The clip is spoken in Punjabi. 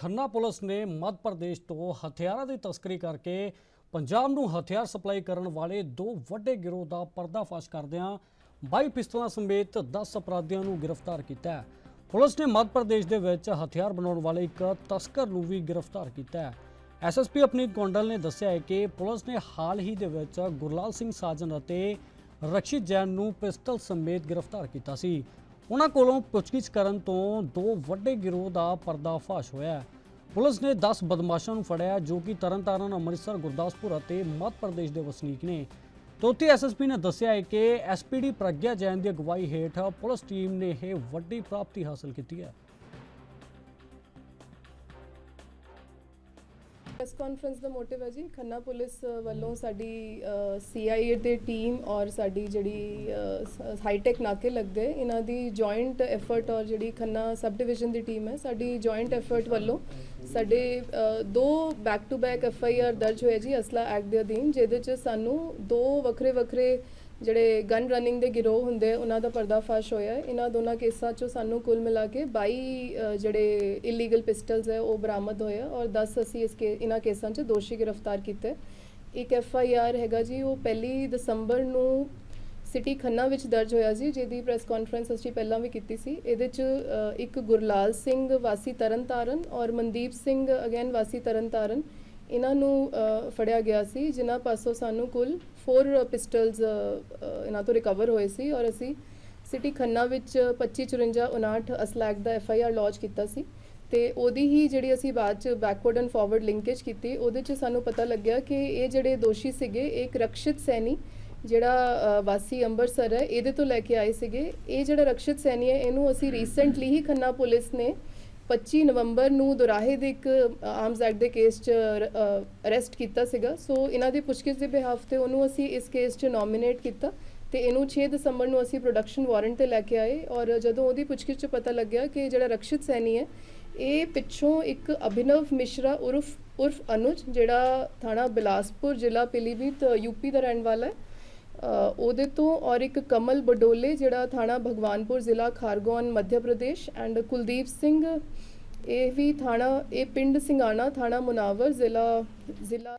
ਖੰਨਾ ਪੁਲਿਸ ਨੇ ਮੱਧ ਪ੍ਰਦੇਸ਼ ਤੋਂ ਹਥਿਆਰਾਂ ਦੀ ਤਸਕਰੀ ਕਰਕੇ ਪੰਜਾਬ ਨੂੰ ਹਥਿਆਰ ਸਪਲਾਈ ਕਰਨ ਵਾਲੇ ਦੋ ਵੱਡੇ ਗਿਰੋਹ ਦਾ ਪਰਦਾਫਾਸ਼ ਕਰਦਿਆਂ 22 ਪਿਸਤਲਾਂ ਸਮੇਤ 10 ਅਪਰਾਧੀਆਂ ਨੂੰ ਗ੍ਰਿਫਤਾਰ ਕੀਤਾ ਹੈ। ਪੁਲਿਸ ਨੇ ਮੱਧ ਪ੍ਰਦੇਸ਼ ਦੇ ਵਿੱਚ ਹਥਿਆਰ ਬਣਾਉਣ ਵਾਲੇ ਇੱਕ ਤਸਕਰ ਨੂੰ ਵੀ ਗ੍ਰਿਫਤਾਰ ਕੀਤਾ ਹੈ। ਐਸਐਸਪੀ ਅਪਨੀਤ ਗੋਂਡਲ ਨੇ ਦੱਸਿਆ ਹੈ ਕਿ ਪੁਲਿਸ ਨੇ ਹਾਲ ਹੀ ਦੇ ਵਿੱਚ ਗੁਰਲਾਲ ਸਿੰਘ ਸਾਜਨ ਅਤੇ ਰਕਸ਼ਿਤ ਜੈਨ ਨੂੰ ਪਿਸਤਲ ਸਮੇਤ ਗ੍ਰਿਫਤਾਰ ਕੀਤਾ ਸੀ। ਉਹਨਾਂ ਕੋਲੋਂ ਪੁੱਛਗਿੱਛ ਕਰਨ ਤੋਂ ਦੋ ਵੱਡੇ ਗਿਰੋਹ ਦਾ ਪਰਦਾਫਾਸ਼ ਹੋਇਆ ਹੈ। ਪੁਲਿਸ ਨੇ 10 ਬਦਮਾਸ਼ਾਂ ਨੂੰ ਫੜਿਆ, ਜੋ ਕਿ ਤਰਨਤਾਰਨ, ਅੰਮ੍ਰਿਤਸਰ, ਗੁਰਦਾਸਪੁਰ ਅਤੇ ਮੱਧ ਪ੍ਰਦੇਸ਼ ਦੇ ਵਸਨੀਕ ਨੇ। ਤੋਤੀ ਐਸਐਸਪੀ ਨੇ ਦੱਸਿਆ ਹੈ ਕਿ ਐਸਪੀਡੀ ਪ੍ਰਗਿਆ ਜੈਨ ਦੀ ਅਗਵਾਈ ਹੇਠ ਪੁਲਿਸ ਟੀਮ ਨੇ ਇਹ ਵੱਡੀ ਪ੍ਰਾਪਤੀ ਹਾਸਲ ਕੀਤੀ ਹੈ। ਪ੍ਰੈਸ ਕਾਨਫਰੰਸ ਦਾ ਮੋਟਿਵ ਹੈ ਜੀ। ਖੰਨਾ ਪੁਲਿਸ ਵੱਲੋਂ ਸਾਡੀ ਸੀਆਈਏ ਦੀ ਟੀਮ ਔਰ ਸਾਡੀ ਜਿਹੜੀ ਹਾਈਟੈਕ ਨਾਕੇ ਲੱਗਦੇ, ਇਹਨਾਂ ਦੀ ਜੁਆਇੰਟ ਐਫਰਟ ਔਰ ਜਿਹੜੀ ਖੰਨਾ ਸਬ ਡਿਵੀਜ਼ਨ ਦੀ ਟੀਮ ਹੈ, ਸਾਡੀ ਜੁਆਇੰਟ ਐਫਰਟ ਵੱਲੋਂ ਸਾਡੇ ਦੋ back to back F I R ਦਰਜ ਹੋਏ ਜੀ, ਅਸਲਾ ਐਕਟ ਦੇ ਅਧੀਨ, ਜਿਹਦੇ ਚ ਸਾਨੂੰ ਦੋ ਵੱਖਰੇ ਵੱਖਰੇ ਜਿਹੜੇ ਗਨ ਰਨਿੰਗ ਦੇ ਗਿਰੋਹ ਹੁੰਦੇ, ਉਹਨਾਂ ਦਾ ਪਰਦਾਫਾਸ਼ ਹੋਇਆ। ਹੈ ਇਹਨਾਂ ਦੋਨਾਂ ਕੇਸਾਂ 'ਚੋਂ ਸਾਨੂੰ ਕੁੱਲ ਮਿਲਾ ਕੇ 22 ਜਿਹੜੇ ਇਲੀਗਲ ਪਿਸਟਲਸ ਹੈ, ਉਹ ਬਰਾਮਦ ਹੋਏ ਔਰ 10 ਅਸੀਂ ਇਸ ਕੇ, ਇਹਨਾਂ ਕੇਸਾਂ 'ਚ ਦੋਸ਼ੀ ਗ੍ਰਿਫਤਾਰ ਕੀਤੇ। ਇੱਕ ਐਫ ਆਈ ਆਰ ਹੈਗਾ ਜੀ, ਉਹ ਪਹਿਲੀ ਦਸੰਬਰ ਨੂੰ ਸਿਟੀ ਖੰਨਾ ਵਿੱਚ ਦਰਜ ਹੋਇਆ ਸੀ ਜਿਹਦੀ ਪ੍ਰੈਸ ਕਾਨਫਰੰਸ ਅਸੀਂ ਪਹਿਲਾਂ ਵੀ ਕੀਤੀ ਸੀ। ਇਹਦੇ 'ਚ ਇੱਕ ਗੁਰਲਾਲ ਸਿੰਘ, ਵਾਸੀ ਤਰਨਤਾਰਨ ਔਰ ਮਨਦੀਪ ਸਿੰਘ ਅਗੇਨ ਵਾਸੀ ਤਰਨਤਾਰਨ। ਇਹਨਾਂ ਨੂੰ ਫੜਿਆ ਗਿਆ ਸੀ, ਜਿਨ੍ਹਾਂ ਪਾਸੋਂ ਸਾਨੂੰ ਕੁੱਲ 4 ਪਿਸਟਲਸ ਇਹਨਾਂ ਤੋਂ ਰਿਕਵਰ ਹੋਏ ਸੀ ਔਰ ਅਸੀਂ ਸਿਟੀ ਖੰਨਾ ਵਿੱਚ 2554 ਅਸਲੈਕ ਦਾ ਐਫ ਆਈ ਆਰ ਲੌਂਚ ਕੀਤਾ ਸੀ ਤੇ ਉਹਦੀ ਹੀ ਜਿਹੜੀ ਅਸੀਂ ਬਾਅਦ ਚ ਬੈਕਵਰਡ ਐਂਡ ਫਾਰਵਰਡ ਲਿੰਕੇਜ ਕੀਤੀ, ਉਹਦੇ ਚ ਸਾਨੂੰ ਪਤਾ ਲੱਗਿਆ ਕਿ ਇਹ ਜਿਹੜੇ ਦੋਸ਼ੀ ਸੀਗੇ ਇੱਕ ਰਕਸ਼ਿਤ ਸੈਣੀ ਜਿਹੜਾ ਵਾਸੀ ਅੰਮ੍ਰਿਤਸਰ ਹੈ, ਇਹਦੇ ਤੋਂ ਲੈ ਕੇ ਆਏ ਸੀਗੇ। ਇਹ ਜਿਹੜਾ ਰਕਸ਼ਿਤ ਸੈਣੀ ਹੈ, ਇਹਨੂੰ ਅਸੀਂ ਰੀਸੈਂਟਲੀ ਹੀ ਖੰਨਾ ਪੁਲਿਸ ਨੇ 25 ਨਵੰਬਰ ਨੂੰ ਦੁਰਾਹੇ ਦੇ ਇੱਕ ਆਰਮਸ ਐਕਟ ਦੇ ਕੇਸ 'ਚ ਅਰੈਸਟ ਕੀਤਾ ਸੀਗਾ। ਸੋ ਇਹਨਾਂ ਦੀ ਪੁੱਛਗਿੱਛ ਦੇ ਬਿਹਾਫ ਤੇ ਉਹਨੂੰ ਅਸੀਂ ਇਸ ਕੇਸ 'ਚ ਨੋਮੀਨੇਟ ਕੀਤਾ ਤੇ ਇਹਨੂੰ 6 ਦਸੰਬਰ ਨੂੰ ਅਸੀਂ ਪ੍ਰੋਡਕਸ਼ਨ ਵਾਰੰਟ ਤੇ ਲੈ ਕੇ ਆਏ ਔਰ ਜਦੋਂ ਉਹਦੀ ਪੁੱਛਗਿੱਛ 'ਚ ਪਤਾ ਲੱਗਿਆ ਕਿ ਜਿਹੜਾ ਰਕਸ਼ਿਤ ਸੈਣੀ ਹੈ, ਇਹ ਪਿੱਛੋਂ ਇੱਕ ਅਭਿਨਵ ਮਿਸ਼ਰਾ ਉਰਫ ਉਰਫ ਅਨੁਜ, ਜਿਹੜਾ ਥਾਣਾ ਬਿਲਾਸਪੁਰ ਜ਼ਿਲ੍ਹਾ ਪਿਲੀਭੀਤ ਯੂਪੀ ਦਾ ਰਹਿਣ ਵਾਲਾ ਹੈ ਉਹਦੇ ਤੋਂ ਔਰ ਇੱਕ ਕਮਲ ਬਡੋਲੇ, ਜਿਹੜਾ ਥਾਣਾ ਭਗਵਾਨਪੁਰ ਜ਼ਿਲ੍ਹਾ ਖਾਰਗੋਨ, ਮੱਧ ਪ੍ਰਦੇਸ਼ ਐਂਡ ਕੁਲਦੀਪ ਸਿੰਘ, ਇਹ ਵੀ ਥਾਣਾ, ਇਹ ਪਿੰਡ ਸਿੰਘਾਣਾ ਥਾਣਾ ਮੁਨਾਵਰ ਜ਼ਿਲ੍ਹਾ ਜ਼ਿਲ੍ਹਾ